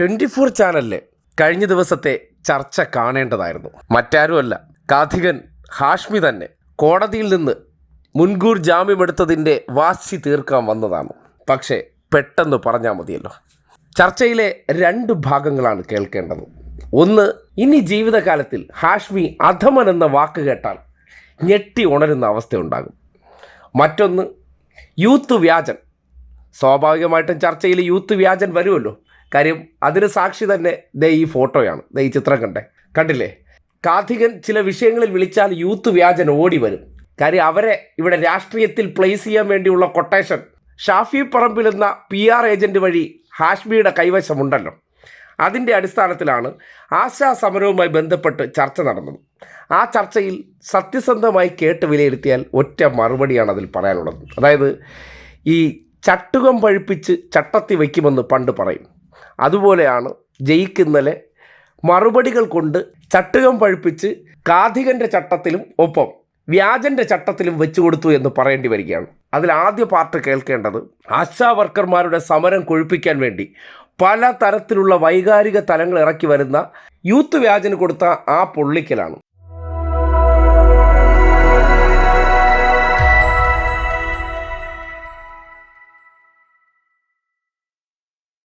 Twenty four ചാനലിലെ കഴിഞ്ഞ ദിവസത്തെ ചർച്ച കാണേണ്ടതായിരുന്നു. മറ്റാരുമല്ല കാഥികൻ ഹാഷ്മി തന്നെ കോടതിയിൽ നിന്ന് മുൻകൂർ ജാമ്യമെടുത്തതിന്റെ വാശി തീർക്കാൻ വന്നതാണ്. പക്ഷേ പെട്ടെന്ന് പറഞ്ഞാൽ മതിയല്ലോ. ചർച്ചയിലെ രണ്ട് ഭാഗങ്ങളാണ് കേൾക്കേണ്ടത്. ഒന്ന് ഇനി ജീവിതകാലത്തിൽ ഹാഷ്മി അധമൻ എന്ന വാക്ക് കേട്ടാൽ ഞെട്ടി ഉണരുന്ന അവസ്ഥയുണ്ടാകും. മറ്റൊന്ന് യൂത്ത് വ്യാജൻ സ്വാഭാവികമായിട്ടും ചർച്ചയിൽ യൂത്ത് വ്യാജൻ വരുമല്ലോ. കാര്യം അതിന് സാക്ഷി തന്നെ ദേ ഈ ഫോട്ടോയാണ്. ദേ ഈ ചിത്രം കണ്ടേ. കണ്ടില്ലേ? കാർത്തികൻ ചില വിഷയങ്ങളിൽ വിളിച്ചാൽ യൂത്ത് വ്യാജൻ ഓടി വരും. കാര്യം അവരെ ഇവിടെ രാഷ്ട്രീയത്തിൽ പ്ലേസ് ചെയ്യാൻ വേണ്ടിയുള്ള കൊട്ടേഷൻ ഷാഫി പറമ്പിൽ എന്ന പി ആർ ഏജന്റ് വഴി ഹാഷ്മിയുടെ കൈവശമുണ്ടല്ലോ. അതിന്റെ അടിസ്ഥാനത്തിലാണ് ആശാ സമരവുമായി ബന്ധപ്പെട്ട് ചർച്ച നടന്നത്. ആ ചർച്ചയിൽ സത്യസന്ധമായി കേട്ട് വിലയിരുത്തിയാൽ ഒറ്റ മറുപടിയാണ് അതിൽ പറയാനുള്ളത്. അതായത് ഈ ചട്ടുകം പഴുപ്പിച്ച് ചട്ടത്തി വയ്ക്കുമെന്ന് പണ്ട് പറയും. അതുപോലെയാണ് ജയിക്കുന്നലെ മറുപടികൾ കൊണ്ട് ചട്ടുകം പഴുപ്പിച്ച് കാഥികന്റെ ചട്ടത്തിലും ഒപ്പം വ്യാജന്റെ ചട്ടത്തിലും വെച്ചു കൊടുത്തു എന്ന് പറയേണ്ടി വരികയാണ്. അതിൽ ആദ്യ പാർട്ട് കേൾക്കേണ്ടത് ആശാ വർക്കർമാരുടെ സമരം കൊഴുപ്പിക്കാൻ വേണ്ടി പല തരത്തിലുള്ള വൈകാരിക തലങ്ങൾ ഇറക്കി വരുന്ന യൂത്ത് വ്യാജന് കൊടുത്ത ആ പൊള്ളിക്കലാണ്.